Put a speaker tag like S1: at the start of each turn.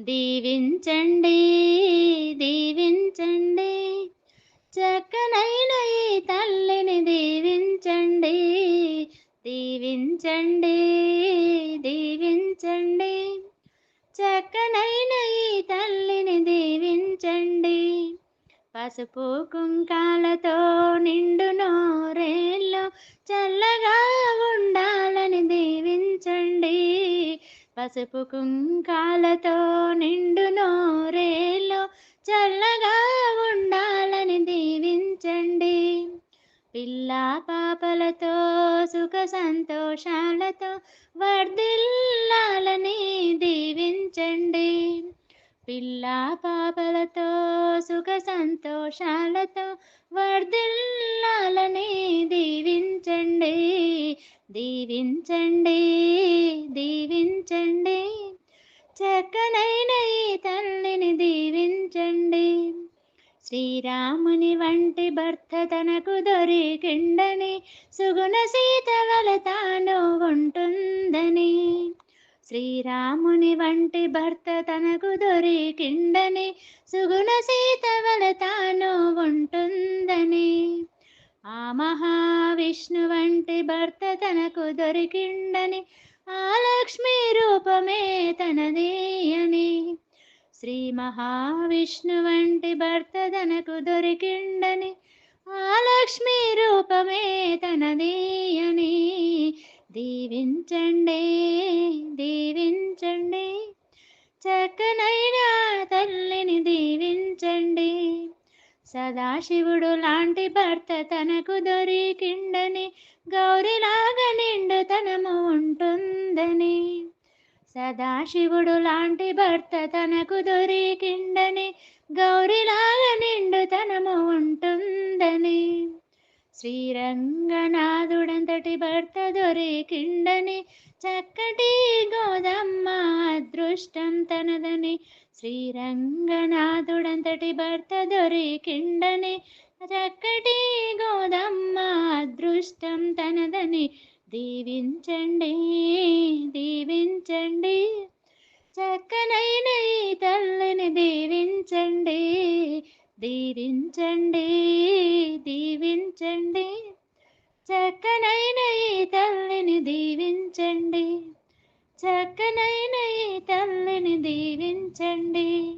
S1: దీవించండి దీవించండి. చక్కనైన ఈ తల్లిని దీవించండి దీవించండి దీవించండి. చక్కనైన ఈ తల్లిని దీవించండి. పసుపు కుంకాలతో నిండు నోరేళ్ళు చల్లగా పసుపు కుంకాలతో నిండు నోరేళ్ళు చల్లగా ఉండాలని దీవించండి. పిల్ల పాపలతో సుఖ సంతోషాలతో వర్ధిల్లాలని దీవించండి. పిల్ల పాపలతో సుఖ సంతోషాలతో వర్ధిల్లాలని దీవించండి. దీవించండి. చక్కనైన ఈ తల్లిని దీవించండి. శ్రీరాముని వంటి భర్త తనకు దొరికిండని సుగుణ సీత వల తాను ఉంటుందని. శ్రీరాముని వంటి భర్త తనకు దొరికిండని సుగుణ సీత వల తాను ఉంటుందని. ఆ మహావిష్ణు వంటి భర్త తనకు దొరికిండని ఆ లక్ష్మీ రూపమే తనది శ్రీ మహావిష్ణు వంటి భర్త తనకు దొరికిండని ఆ లక్ష్మీ రూపమే తనది అని దీవించండి దీవించండి చక్కనైనా తల్లిని దీవించండి. సదాశివుడు లాంటి భర్త తనకు దొరికిండని గౌరిలాగా నిండు తన సదాశివుడు లాంటి భర్త తనకు దొరికిండని గౌరిలాగా నిండుతనము ఉంటుందని. శ్రీరంగనాథుడంతటి భర్త దొరికిండని చక్కటి గోదమ్మ అదృష్టం తనదని. శ్రీరంగనాథుడంతటి భర్త దొరికిండని చక్కటి గోదమ్మ అదృష్టం తనదని. దీవించండి దీవించండి. దీవించండి దీవించండి. చక్కనైన ఈ తల్లిని దీవించండి. చక్కనైన ఈ తల్లిని దీవించండి.